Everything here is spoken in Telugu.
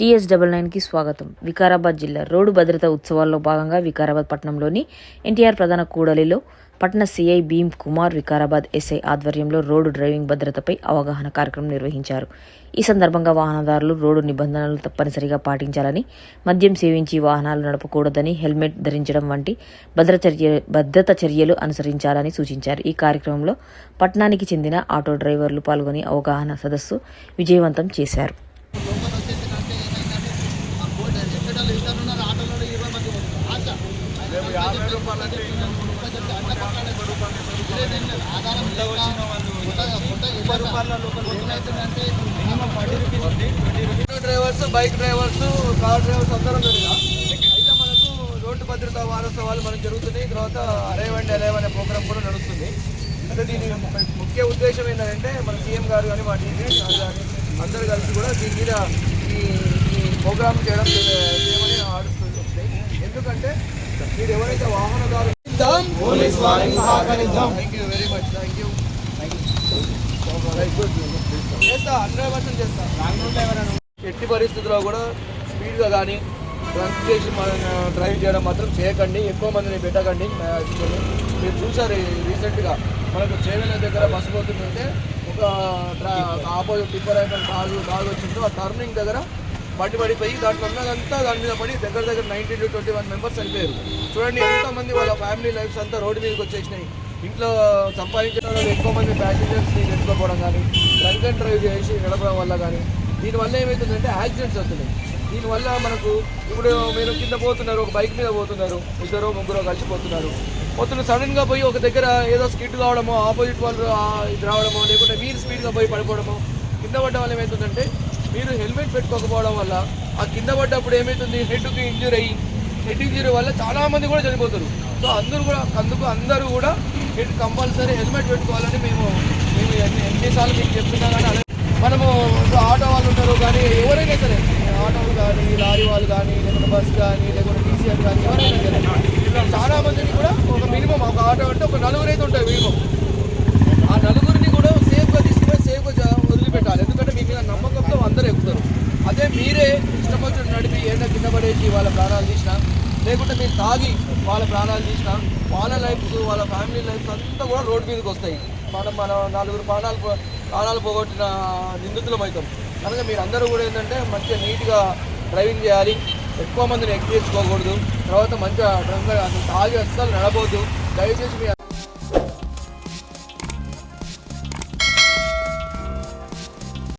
టీఎస్ డబల్ నైన్కి స్వాగతం. వికారాబాద్ జిల్లా రోడ్డు భద్రత ఉత్సవాల్లో భాగంగా వికారాబాద్ పట్టణంలోని ఎన్టీఆర్ ప్రధాన కూడలిలో పట్టణ సిఐ భీమ్ కుమార్ వికారాబాద్ ఎస్ఐ ఆధ్వర్యంలో రోడ్డు డ్రైవింగ్ భద్రతపై అవగాహన కార్యక్రమం నిర్వహించారు. ఈ సందర్భంగా వాహనదారులు రోడ్డు నిబంధనలు తప్పనిసరిగా పాటించాలని మద్యం సేవించి వాహనాలు నడపకూడదని హెల్మెట్ ధరించడం వంటి భద్రత భద్రత చర్యలు అనుసరించాలని సూచించారు. ఈ కార్యక్రమంలో పట్టణానికి చెందిన ఆటో డ్రైవర్లు పాల్గొని అవగాహన సదస్సు విజయవంతం చేశారు. Drivers bike drivers car drivers అందరం అయితే మనకు రోడ్డు భద్రతా వారోత్సవాలు మనకు జరుగుతున్నాయి. తర్వాత అరేవండి అలేవ్ అనే ప్రోగ్రామ్ కూడా నడుస్తుంది. అంటే దీని ముఖ్య ఉద్దేశం ఏంటంటే మన సీఎం గారు కానీ మా టీవీ కానీ అందరూ కలిసి కూడా దీని మీద ఈ ప్రోగ్రామ్ చేయడం ఎందుకంటే మీరు ఎవరైతే వాహనదారు thank you very much thank you చేస్తా హండ్రెడ్ పర్సెంట్ చేస్తా. ఎట్టి పరిస్థితుల్లో కూడా స్పీడ్గా కానీ డ్రంక్ చేసి మనం డ్రైవ్ చేయడం మాత్రం చేయకండి. ఎక్కువ మందిని పెట్టకండి. మీరు చూసారు రీసెంట్గా మనకు చేవెల దగ్గర బస్సు పోతుందంటే ఒక ఆపోజిట్ టిప్పర్ అయితే కారు కారు వచ్చిందో. ఆ టర్నింగ్ దగ్గర బండి పడిపోయి దాంట్లో ఉన్నదంతా దాని మీద పడి దగ్గర దగ్గర nineteen to twenty one members చనిపోయారు. చూడండి ఎంతమంది వాళ్ళ ఫ్యామిలీ లైఫ్స్ అంతా రోడ్డు మీదకి వచ్చేసినాయి. ఇంట్లో సంపాదించిన వాళ్ళు ఎక్కువ మంది ప్యాసింజర్స్ని ఎత్తుకోపోవడం కానీ డ్రంక్ అండ్ డ్రైవ్ చేసి నడపడం వల్ల కానీ దీనివల్ల ఏమవుతుందంటే యాక్సిడెంట్స్ అవుతున్నాయి దీనివల్ల మనకు ఇప్పుడు మీరు కింద పోతున్నారు ఒక బైక్ మీద పోతున్నారు ఇద్దరు ముగ్గురు కలిసిపోతున్నారు. పోతున్న సడన్గా పోయి ఒక దగ్గర ఏదో స్కిట్ కావడమో ఆపోజిట్ వాళ్ళు ఇది రావడమో లేకుంటే మీరు స్పీడ్గా పోయి పడిపోవడమో కింద పడ్డ వల్ల ఏమవుతుందంటే మీరు హెల్మెట్ పెట్టుకోకపోవడం వల్ల ఆ కింద పడ్డప్పుడు ఏమవుతుంది హెడ్కి ఇంజూర్ అయ్యి హెడ్ ఇంజూరీ వల్ల చాలా మంది కూడా చనిపోతారు. సో అందరూ కూడా అందుకు అందరూ కూడా హెడ్ కంపల్సరీ హెల్మెట్ పెట్టుకోవాలని మేము మేము ఎన్నిసార్లు మీకు చెప్తున్నా కానీ అదే మనము ఆటో వాళ్ళు ఉంటారు కానీ ఎవరైనా సరే ఆటోలు కానీ లారీ వాళ్ళు కానీ లేకుంటే బస్ కానీ లేకుంటే టీసీఆర్ కానీ ఎవరైనా సరే చాలామందిని కూడా ఒక మినిమం ఒక ఆటో అంటే ఒక నలుగురైతే ఉంటాయి మినిమం ఆ నలుగురిని కూడా సేఫ్గా తీసుకుని సేఫ్గా జా- వదిలిపెట్టాలి ఎందుకంటే మీ మీద నమ్మకంతో అందరూ ఎక్కుతారు అదే మీరే ఇష్టపడుతున్న నడిపి ఏడ కింద పడేసి వాళ్ళ ప్రాణాలు తీసినా లేకుంటే మీరు తాగి వాళ్ళ ప్రాణాలు తీసినా వాళ్ళ లైఫ్స్ వాళ్ళ ఫ్యామిలీ లైఫ్స్ అంతా కూడా రోడ్డు మీదకి వస్తాయి. మనం మన నలుగురు ప్రాణాలు ప్రాణాలు పోగొట్టిన నిందితులం అవుతాం. కనుక మీరు అందరూ కూడా ఏంటంటే మంచిగా నీట్గా డ్రైవింగ్ చేయాలి. ఎక్కువ మందిని ఎక్కించుకోకూడదు తర్వాత మంచిగా డ్రైవింగ్ తాగి అస్సలు నడబోద్దు దయచేసి మీ